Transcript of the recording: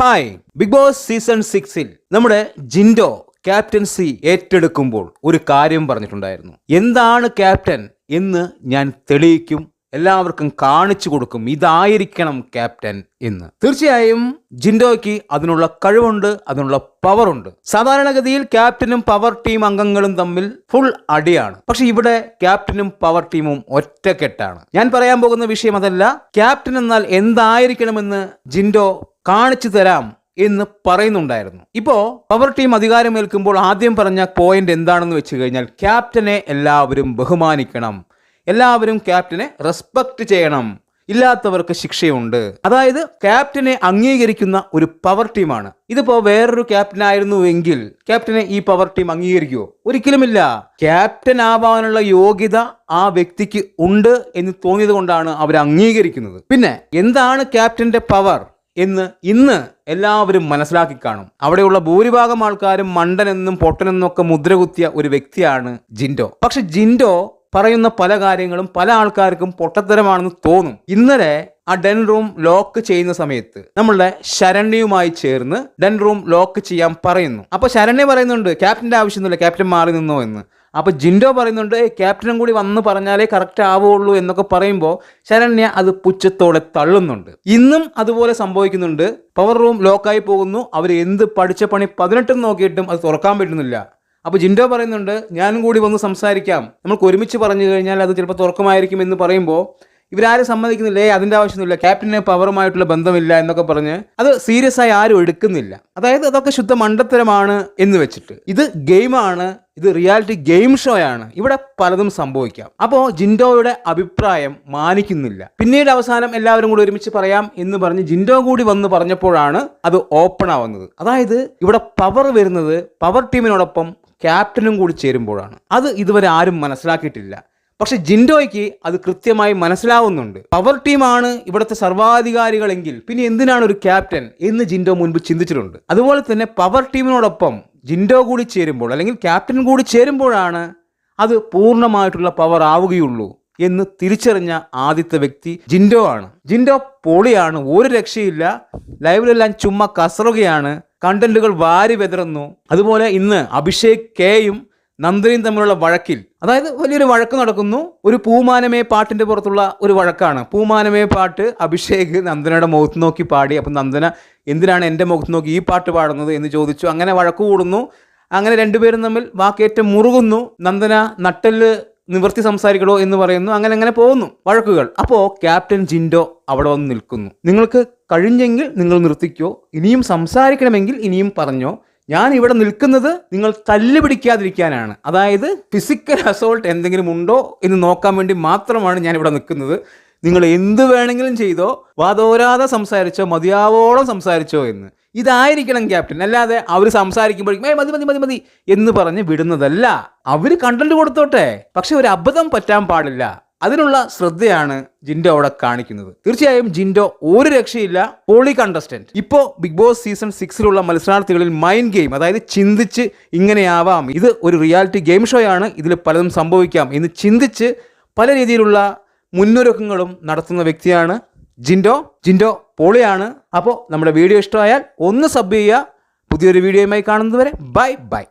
Hi big boss season സിക്സിൽ നമ്മുടെ Jinto captaincy ഏറ്റെടുക്കുമ്പോൾ ഒരു കാര്യം പറഞ്ഞിട്ടുണ്ടായിരുന്നു. എന്താണ് ക്യാപ്റ്റൻ എന്ന് ഞാൻ തെളിയിക്കും എല്ലാവർക്കും കാണിച്ചു കൊടുക്കും ഇതായിരിക്കണം ക്യാപ്റ്റൻ എന്ന്. തീർച്ചയായും ജിൻഡോയ്ക്ക് അതിനുള്ള കഴിവുണ്ട് അതിനുള്ള പവറുണ്ട് സാധാരണഗതിയിൽ ക്യാപ്റ്റനും പവർ ടീം അംഗങ്ങളും തമ്മിൽ ഫുൾ അടിയാണ്. പക്ഷെ ഇവിടെ ക്യാപ്റ്റനും പവർ ടീമും ഒറ്റക്കെട്ടാണ്. ഞാൻ പറയാൻ പോകുന്ന വിഷയം അതല്ല ക്യാപ്റ്റൻ എന്നാൽ എന്തായിരിക്കണമെന്ന് ജിൻഡോ കാണിച്ചു തരാം എന്ന് പറയുന്നുണ്ടായിരുന്നു. ഇപ്പോ പവർ ടീം അധികാരമേൽക്കുമ്പോൾ ആദ്യം പറഞ്ഞ പോയിന്റ് എന്താണെന്ന് വെച്ച് കഴിഞ്ഞാൽ ക്യാപ്റ്റനെ എല്ലാവരും ബഹുമാനിക്കണം. എല്ലാവരും ക്യാപ്റ്റനെ റെസ്പെക്ട് ചെയ്യണം. ഇല്ലാത്തവർക്ക് ശിക്ഷയുണ്ട്. അതായത് ക്യാപ്റ്റനെ അംഗീകരിക്കുന്ന ഒരു പവർ ടീമാണ് ഇതിപ്പോ വേറൊരു ക്യാപ്റ്റൻ ആയിരുന്നുവെങ്കിൽ ക്യാപ്റ്റനെ ഈ പവർ ടീം അംഗീകരിക്കുമോ ഒരിക്കലുമില്ല. ക്യാപ്റ്റൻ ആവാനുള്ള യോഗ്യത ആ വ്യക്തിക്ക് ഉണ്ട് എന്ന് തോന്നിയത് കൊണ്ടാണ് അവർ അംഗീകരിക്കുന്നത്. പിന്നെ എന്താണ് ക്യാപ്റ്റന്റെ പവർ എന്ന് ഇന്ന് എല്ലാവരും മനസ്സിലാക്കി കാണും. അവിടെയുള്ള ഭൂരിഭാഗം ആൾക്കാരും മണ്ടനെന്നും പൊട്ടനെന്നും ഒക്കെ മുദ്രകുത്തിയ ഒരു വ്യക്തിയാണ് ജിൻഡോ. പക്ഷെ ജിൻഡോ പറയുന്ന പല കാര്യങ്ങളും പല ആൾക്കാർക്കും പൊട്ടത്തരമാണെന്ന് തോന്നും. ഇന്നലെ ആ ഡെൻ റൂം ലോക്ക് ചെയ്യുന്ന സമയത്ത് നമ്മളുടെ ശരണ്യുമായി ചേർന്ന് ഡെൻ റൂം ലോക്ക് ചെയ്യാൻ പറയുന്നു. അപ്പൊ ശരണ്യ പറയുന്നുണ്ട് ക്യാപ്റ്റന്റെ ആവശ്യമൊന്നുമില്ല ക്യാപ്റ്റൻ മാറി നിന്നോ എന്ന്. അപ്പൊ ജിൻഡോ പറയുന്നുണ്ട് "ഏയ്, ക്യാപ്റ്റനും കൂടി വന്ന് പറഞ്ഞാലേ കറക്റ്റ് ആവുള്ളൂ എന്നൊക്കെ പറയുമ്പോൾ ശരണ്യ അത് പുച്ഛത്തോടെ തള്ളുന്നുണ്ട്. ഇന്നും അതുപോലെ സംഭവിക്കുന്നുണ്ട്. പവർ റൂം ലോക്കായി പോകുന്നു. അവർ എന്ത് പഠിച്ച പണി പതിനെട്ടും നോക്കിയിട്ടും അത് തുറക്കാൻ പറ്റുന്നില്ല. അപ്പോൾ ജിൻഡോ പറയുന്നുണ്ട് ഞാനും കൂടി വന്ന് സംസാരിക്കാം. നമുക്ക് ഒരുമിച്ച് പറഞ്ഞു കഴിഞ്ഞാൽ അത് ചിലപ്പോൾ തുറക്കമായിരിക്കും എന്ന് പറയുമ്പോൾ ഇവരാരും സമ്മതിക്കുന്നില്ല. ഏ അതിന്റെ ആവശ്യമൊന്നുമില്ല. ക്യാപ്റ്റന് പവറുമായിട്ടുള്ള ബന്ധമില്ല എന്നൊക്കെ പറഞ്ഞ് അത് സീരിയസ് ആയി ആരും എടുക്കുന്നില്ല. അതായത് അതൊക്കെ ശുദ്ധ മണ്ടത്തരമാണ് എന്ന് വെച്ചിട്ട്. ഇത് ഗെയിമാണ്. ഇത് റിയാലിറ്റി ഗെയിം ഷോ ആണ്. ഇവിടെ പലതും സംഭവിക്കാം. അപ്പോൾ ജിൻഡോയുടെ അഭിപ്രായം മാനിക്കുന്നില്ല. പിന്നീട് അവസാനം എല്ലാവരും കൂടി ഒരുമിച്ച് പറയാം എന്ന് പറഞ്ഞ് ജിൻഡോ കൂടി വന്ന് പറഞ്ഞപ്പോഴാണ് അത് ഓപ്പൺ ആവുന്നത്. അതായത് ഇവിടെ പവർ വരുന്നത് പവർ ടീമിനോടൊപ്പം ക്യാപ്റ്റനും കൂടി ചേരുമ്പോഴാണ്. അത് ഇതുവരെ ആരും മനസ്സിലാക്കിയിട്ടില്ല. പക്ഷെ ജിൻഡോയ്ക്ക് അത് കൃത്യമായി മനസ്സിലാവുന്നുണ്ട്. പവർ ടീമാണ് ഇവിടുത്തെ സർവാധികാരികളെങ്കിൽ പിന്നെ എന്തിനാണ് ഒരു ക്യാപ്റ്റൻ എന്ന് ജിൻഡോ മുൻപ് ചിന്തിച്ചിട്ടുണ്ട്. അതുപോലെ തന്നെ പവർ ടീമിനോടൊപ്പം ജിൻഡോ കൂടി ചേരുമ്പോൾ അല്ലെങ്കിൽ ക്യാപ്റ്റൻ കൂടി ചേരുമ്പോഴാണ് അത് പൂർണമായിട്ടുള്ള പവർ ആവുകയുള്ളൂ എന്ന് തിരിച്ചറിഞ്ഞ ആദ്യത്തെ വ്യക്തി ജിൻഡോ ആണ്. ജിൻഡോ പൊളിയാണ് ഒരു രക്ഷയില്ല ലൈവിലെല്ലാം ചുമ്മാ കസറുകയാണ് കണ്ടന്റുകൾ വാരി വെതറുന്നു. അതുപോലെ ഇന്ന് അഭിഷേക് കെയും നന്ദനയും തമ്മിലുള്ള വഴക്കിൽ അതായത് വലിയൊരു വഴക്ക് നടക്കുന്നു ഒരു പൂമാനമേ പാട്ടിന്റെ പുറത്തുള്ള ഒരു വഴക്കാണ്. പൂമാനമേ പാട്ട് അഭിഷേക് നന്ദനയുടെ മുഖത്ത് നോക്കി പാടി. അപ്പം നന്ദന എന്തിനാണ് എന്റെ മുഖത്ത് നോക്കി ഈ പാട്ട് പാടുന്നത് എന്ന് ചോദിച്ചു. അങ്ങനെ വഴക്ക് കൂടുന്നു. അങ്ങനെ രണ്ടുപേരും തമ്മിൽ വാക്കേറ്റം മുറുകുന്നു. നന്ദന നട്ടൽ നിവർത്തി സംസാരിക്കണോ എന്ന് പറയുന്നു. അങ്ങനെ അങ്ങനെ പോകുന്നു വഴക്കുകൾ. അപ്പോൾ ക്യാപ്റ്റൻ ജിൻഡോ അവിടെ വന്ന് നിൽക്കുന്നു. നിങ്ങൾക്ക് കഴിഞ്ഞെങ്കിൽ നിങ്ങൾ നിർത്തിക്കോ ഇനിയും സംസാരിക്കണമെങ്കിൽ ഇനിയും പറഞ്ഞോ ഞാൻ ഇവിടെ നിൽക്കുന്നത് നിങ്ങൾ തല്ല് പിടിക്കാതിരിക്കാനാണ് അതായത് ഫിസിക്കൽ അസോൾട്ട് എന്തെങ്കിലും ഉണ്ടോ എന്ന് നോക്കാൻ വേണ്ടി മാത്രമാണ് ഞാൻ ഇവിടെ നിൽക്കുന്നത്. നിങ്ങൾ എന്ത് വേണമെങ്കിലും ചെയ്തോ വാതോരാതെ സംസാരിച്ചോ മതിയാവോളം സംസാരിച്ചോ എന്ന്. ഇതായിരിക്കണം ക്യാപ്റ്റൻ അല്ലാതെ അവർ സംസാരിക്കുമ്പോഴേക്കും മതി മതി മതി മതി എന്ന് പറഞ്ഞ് വിടുന്നതല്ല. അവർ കണ്ടന്റ് കൊടുത്തോട്ടെ. പക്ഷെ ഒരു അബദ്ധം പറ്റാൻ പാടില്ല. അതിനുള്ള ശ്രദ്ധയാണ് ജിൻഡോ അവിടെ കാണിക്കുന്നത്. തീർച്ചയായും ജിൻഡോ ഒരു രക്ഷയില്ല പോളി കണ്ടസ്റ്റന്റ് ഇപ്പോ ബിഗ് ബോസ് സീസൺ സിക്സിലുള്ള മത്സരാർത്ഥികളിൽ മൈൻഡ് ഗെയിം അതായത് ചിന്തിച്ച് ഇങ്ങനെയാവാം. ഇത് ഒരു റിയാലിറ്റി ഗെയിം ഷോ ആണ് ഇതിൽ പലതും സംഭവിക്കാം എന്ന് ചിന്തിച്ച് പല രീതിയിലുള്ള മുന്നൊരുക്കങ്ങളും നടത്തുന്ന വ്യക്തിയാണ് ജിൻഡോ. ജിൻഡോ പോളിയാണ്. അപ്പോൾ നമ്മുടെ വീഡിയോ ഇഷ്ടമായാൽ ഒന്ന് സബ് ചെയ്യുക. പുതിയൊരു വീഡിയോയുമായി കാണുന്നതുവരെ ബൈ ബൈ